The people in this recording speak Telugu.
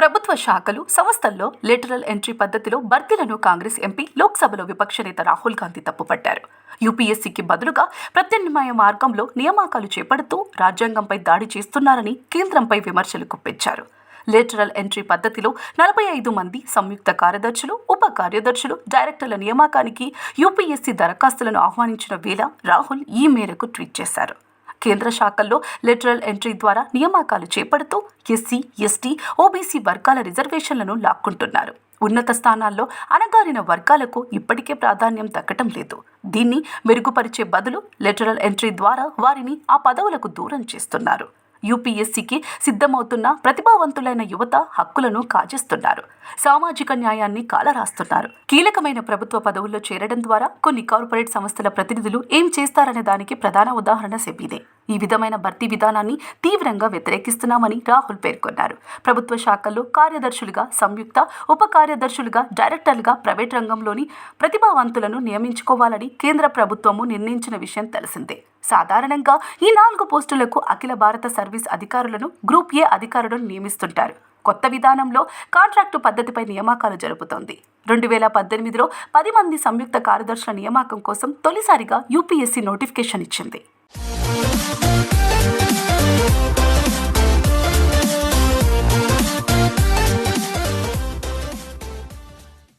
ప్రభుత్వ శాఖలు సంస్థల్లో లేటరల్ ఎంట్రీ పద్ధతిలో భర్తీలను కాంగ్రెస్ ఎంపీ లోక్సభలో విపక్ష నేత రాహుల్ గాంధీ తప్పుపట్టారు. యూపీఎస్సీకి బదులుగా ప్రత్యామ్నాయ మార్గంలో నియామకాలు చేపడుతూ రాజ్యాంగంపై దాడి చేస్తున్నారని కేంద్రంపై విమర్శలు గుప్పించారు లేటరల్ ఎంట్రీ పద్ధతిలో నలభై ఐదు మంది సంయుక్త కార్యదర్శులు ఉప కార్యదర్శులు డైరెక్టర్ల నియామకానికి యూపీఎస్సీ దరఖాస్తులను ఆహ్వానించిన వేళ రాహుల్ ఈ మేరకు ట్వీట్ చేశారు. కేంద్ర శాఖల్లో లెటరల్ ఎంట్రీ ద్వారా నియామకాలు చేపడుతూ ఎస్సీ ఎస్టీ ఓబీసీ వర్గాల రిజర్వేషన్లను లాక్కుంటున్నారు. ఉన్నత స్థానాల్లో అణగారిన వర్గాలకు ఇప్పటికే ప్రాధాన్యం దక్కటం లేదు. దీన్ని మెరుగుపరిచే బదులు లెటరల్ ఎంట్రీ ద్వారా వారిని ఆ పదవులకు దూరం చేస్తున్నారు. యూపీఎస్సీకి సిద్ధమవుతున్న ప్రతిభావంతులైన యువత హక్కులను కాజేస్తున్నారు. సామాజిక న్యాయాన్ని కాలరాస్తున్నారు. కీలకమైన ప్రభుత్వ పదవుల్లో చేరడం ద్వారా కొన్ని కార్పొరేట్ సంస్థల ప్రతినిధులు ఏం చేస్తారనే దానికి ప్రధాన ఉదాహరణ సెబీదే. ఈ విధమైన భర్తీ విధానాన్ని తీవ్రంగా వ్యతిరేకిస్తున్నామని రాహుల్ పేర్కొన్నారు. ప్రభుత్వ శాఖల్లో కార్యదర్శులుగా సంయుక్త ఉప కార్యదర్శులుగా డైరెక్టర్లుగా ప్రైవేట్ రంగంలోని ప్రతిభావంతులను నియమించుకోవాలని కేంద్ర ప్రభుత్వము నిర్ణయించిన విషయం తెలిసిందే. సాధారణంగా ఈ నాలుగు పోస్టులకు అఖిల భారత సర్వీస్ అధికారులను గ్రూప్ ఏ అధికారులను నియమిస్తుంటారు. కొత్త విధానంలో కాంట్రాక్టు పద్ధతిపై నియామకాలు జరుపుతోంది. రెండు వేల పద్దెనిమిదిలో పది మంది సంయుక్త కార్యదర్శుల నియామకం కోసం తొలిసారిగా యూపీఎస్సీ నోటిఫికేషన్ ఇచ్చింది. No quiero.